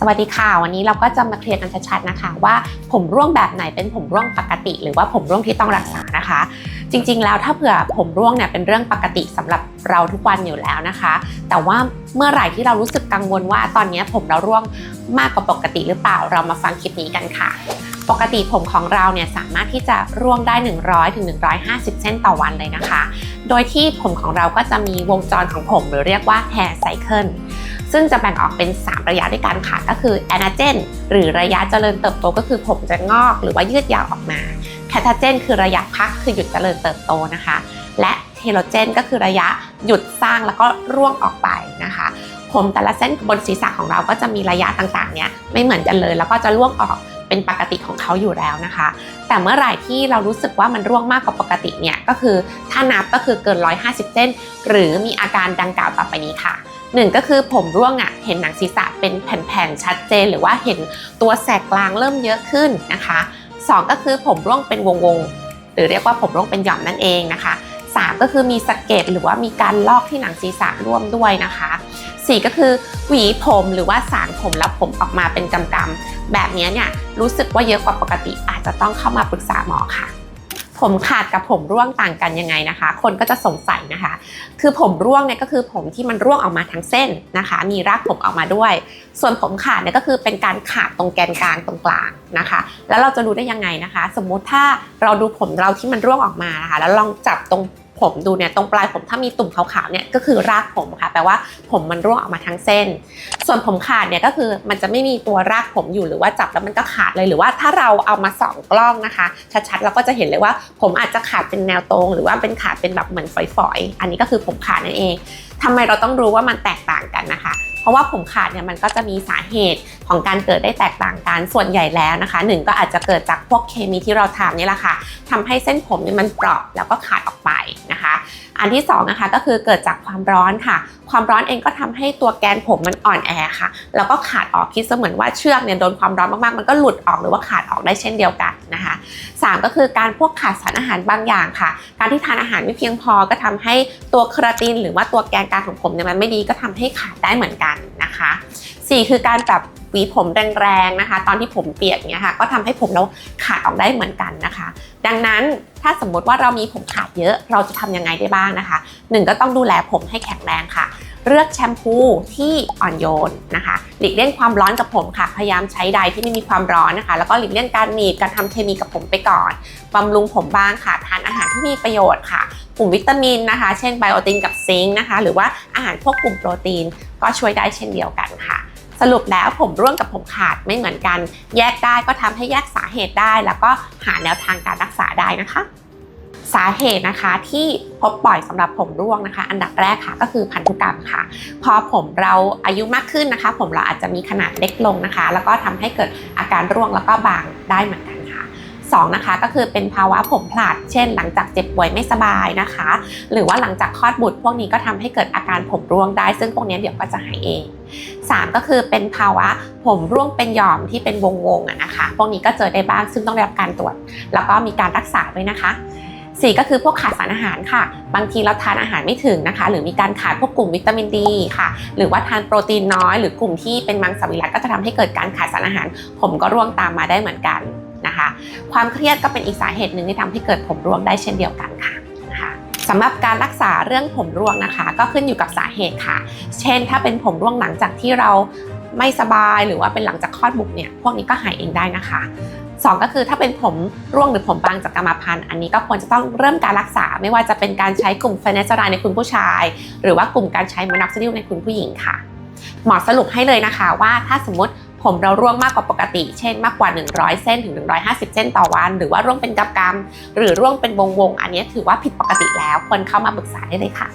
สวัสดีค่ะ วันนี้เราก็จะมาเคลียร์กันชัดๆนะคะ ว่าผมร่วงแบบไหนเป็นผมร่วงปกติ หรือว่าผมร่วงที่ต้องรักษานะคะ จริงๆ แล้วถ้าเผื่อผมร่วงเนี่ยเป็นเรื่องปกติสำหรับเราทุกวันอยู่แล้วนะคะ แต่ว่าเมื่อไหร่ที่เรารู้สึกกังวลว่าตอนนี้ผมเราร่วงมากกว่าปกติหรือเปล่าเรามาฟังคลิปนี้กันค่ะปกติผมของเราเนี่ยสามารถที่จะร่วงได้ 100ถึง150 เส้นต่อวันเลยนะคะ โดยที่ผมของเราก็จะมีวงจรของผมหรือเรียกว่า hair cycle ซึ่งจะแบ่งออกเป็น 3 ระยะด้วยกันค่ะ ก็คือ anagen หรือระยะเจริญเติบโตก็คือผมจะงอกหรือว่ายืดยาวออกมา catagen คือระยะพักคือหยุดเจริญเติบโตนะคะ และ telogen ก็คือระยะหยุดสร้างแล้วก็ร่วงออกไปนะคะ ผมแต่ละเส้นบนศีรษะของเราก็จะมีระยะต่างๆเนี่ยไม่เหมือนกันเลย แล้วก็จะร่วงออกเป็นปกติของเขาอยู่แล้วนะคะ แต่เมื่อไหร่ที่เรารู้สึกว่ามันร่วงมากกว่าปกติเนี่ยก็คือถ้านับก็คือเกิน 150 เส้น หรือมีอาการดังกล่าวต่อไปนี้ค่ะ หนึ่งก็คือผมร่วงอะเห็นหนังศีรษะเป็นแผ่นๆชัดเจน หรือว่าเห็นตัวแสกกลางเริ่มเยอะขึ้นนะคะสองก็คือผมร่วงเป็นวงๆหรือเรียกว่าผมร่วงเป็นหย่อมนั่นเองนะคะสามก็คือมีสะเก็ดหรือว่ามีการลอกที่หนังศีรษะร่วมด้วยนะคะสี่ก็คือหวีผมหรือว่าสางผมแล้วผมออกมาเป็นกำๆแบบนี้เนี่ยรู้สึกว่าเยอะกว่าปกติอาจจะต้องเข้ามาปรึกษาหมอค่ะ ผมขาดกับผมร่วงต่างกันยังไงนะคะ คนก็จะสงสัยนะคะ คือผมร่วงเนี่ยก็คือผมที่มันร่วงออกมาทั้งเส้นนะคะ มีรากผมออกมาด้วย ส่วนผมขาดเนี่ยก็คือเป็นการขาดตรงแกนกลางตรงกลางนะคะ แล้วเราจะรู้ได้ยังไงนะคะ สมมุติถ้าเราดูผมเราที่มันร่วงออกมานะคะ แล้วลองจับตรง ผมดูเนี่ยตรงปลายผมถ้ามีตุ่มขาวๆเนี่ยก็คือรากผมค่ะแปลว่าผมมันร่วงออกมาทั้งเส้น ส่วนผมขาดเนี่ยก็คือมันจะไม่มีตัวรากผมอยู่หรือว่าจับแล้วมันก็ขาดเลยหรือว่าถ้าเราเอามาส่องกล้องนะคะ ชัดๆเราก็จะเห็นเลยว่า ผมอาจจะขาดเป็นแนวตรง หรือว่าเป็นขาดเป็นแบบเหมือนฝอยๆ อันนี้ก็คือผมขาดนั่นเองทำไมเราต้องรู้ว่ามันแตกต่างกันนะคะ ราะว่าผมขาดเนี่ยมันก็จะมีสาเหตุของการเกิดได้แตกต่างกันส่วนใหญ่แล้วนะคะหนึ่งก็อาจจะเกิดจากพวกเคมีที่เราทำนี่แหละค่ะทำให้เส้นผมเนี่ยมันเปราะแล้วก็ขาดออกไปนะคะ อันที่สองนะคะก็คือเกิดจากความร้อนค่ะ ความร้อนเองก็ทำให้ตัวแกนผมมันอ่อนแอค่ะ แล้วก็ขาดออกคิดเสมือนว่าเชือกเนี่ยโดนความร้อนมากๆ มันก็หลุดออกหรือว่าขาดออกได้เช่นเดียวกันนะคะ สามก็คือการพวกขาดสารอาหารบางอย่างค่ะ การที่ทานอาหารไม่เพียงพอก็ทำให้ตัวเคราติน หรือว่าตัวแกนกลางของผมเนี่ยมันไม่ดีก็ทำให้ขาดได้เหมือนกันนะคะสี่คือการแบบหวีผมแรงๆนะคะ ตอนที่ผมเปียกเนี่ยค่ะ ก็ทำให้ผมเราขาดออกได้เหมือนกันนะคะ ดังนั้นถ้าสมมติว่าเรามีผมขาดเยอะเราจะทำยังไงได้บ้างนะคะหนึ่งก็ต้องดูแลผมให้แข็งแรงค่ะ เลือกแชมพูที่อ่อนโยนนะคะ หลีกเลี่ยงความร้อนกับผมค่ะ พยายามใช้ใดที่ไม่มีความร้อนนะคะ แล้วก็หลีกเลี่ยงการหนีบการทำเคมีกับผมไปก่อนบำรุงผมบ้างค่ะ ทานอาหารที่มีประโยชน์ค่ะ กลุ่มวิตามินนะคะ เช่นไบโอตินกับซิงค์นะคะ หรือว่าอาหารพวกกลุ่มโปรตีน ก็ช่วยได้เช่นเดียวกันค่ะสรุปแล้วผมร่วงกับผมขาดไม่เหมือนกัน แยกได้ก็ทำให้แยกสาเหตุได้ แล้วก็หาแนวทางการรักษาได้นะคะ สาเหตุนะคะที่พบบ่อยสำหรับผมร่วงนะคะ อันดับแรกค่ะก็คือพันธุกรรมค่ะ พอผมเราอายุมากขึ้นนะคะ ผมเราอาจจะมีขนาดเล็กลงนะคะ แล้วก็ทำให้เกิดอาการร่วงแล้วก็บางได้เหมือนกันค่ะสองนะคะก็คือเป็นภาวะผมพลัดเช่น หลังจากเจ็บป่วยไม่สบายนะคะ หรือว่าหลังจากคลอดบุตร พวกนี้ก็ทำให้เกิดอาการผมร่วงได้ ซึ่งพวกนี้เดี๋ยวก็จะหายเอง 3 ก็คือเป็นภาวะผมร่วงเป็นหย่อมที่เป็นวงๆนะคะ พวกนี้ก็เจอได้บ้างซึ่งต้องได้รับการตรวจ แล้วก็มีการรักษาด้วยนะคะ 4 ก็คือพวกขาดสารอาหารค่ะ บางทีเราทานอาหารไม่ถึงนะคะ หรือมีการขาดพวกกลุ่มวิตามินดีค่ะ หรือว่าทานโปรตีนน้อย หรือกลุ่มที่เป็นมังสวิรัติก็จะทำให้เกิดการขาดสารอาหาร ผมก็ร่วงตามมาได้เหมือนกันนะคะ ความเครียดก็เป็นอีกสาเหตุหนึ่งที่ทำให้เกิดผมร่วงได้เช่นเดียวกันค่ะนะคะสำหรับการรักษาเรื่องผมร่วงนะคะ ก็ขึ้นอยู่กับสาเหตุค่ะ เช่น ถ้าเป็นผมร่วงหลังจากที่เราไม่สบายหรือว่าเป็นหลังจากคลอดบุตรเนี่ย พวกนี้ก็หายเองได้นะคะ สองก็คือถ้าเป็นผมร่วงหรือผมบางจากกรรมพันธุ์อันนี้ก็ควรจะต้องเริ่มการรักษา ไม่ว่าจะเป็นการใช้กลุ่มเฟเนสรายในคุณผู้ชาย หรือว่ากลุ่มการใช้มอนอกซิดิลในคุณผู้หญิงค่ะ หมอสรุปให้เลยนะคะว่าถ้าสมมติผมเราร่วงมากกว่าปกติ เช่นมากกว่า 100 เส้นถึง 150 เส้นต่อวัน หรือว่าร่วงเป็นกำกำหรือร่วงเป็นวงวงอันนี้ถือว่าผิดปกติแล้วควรเข้ามาปรึกษาได้เลยค่ะ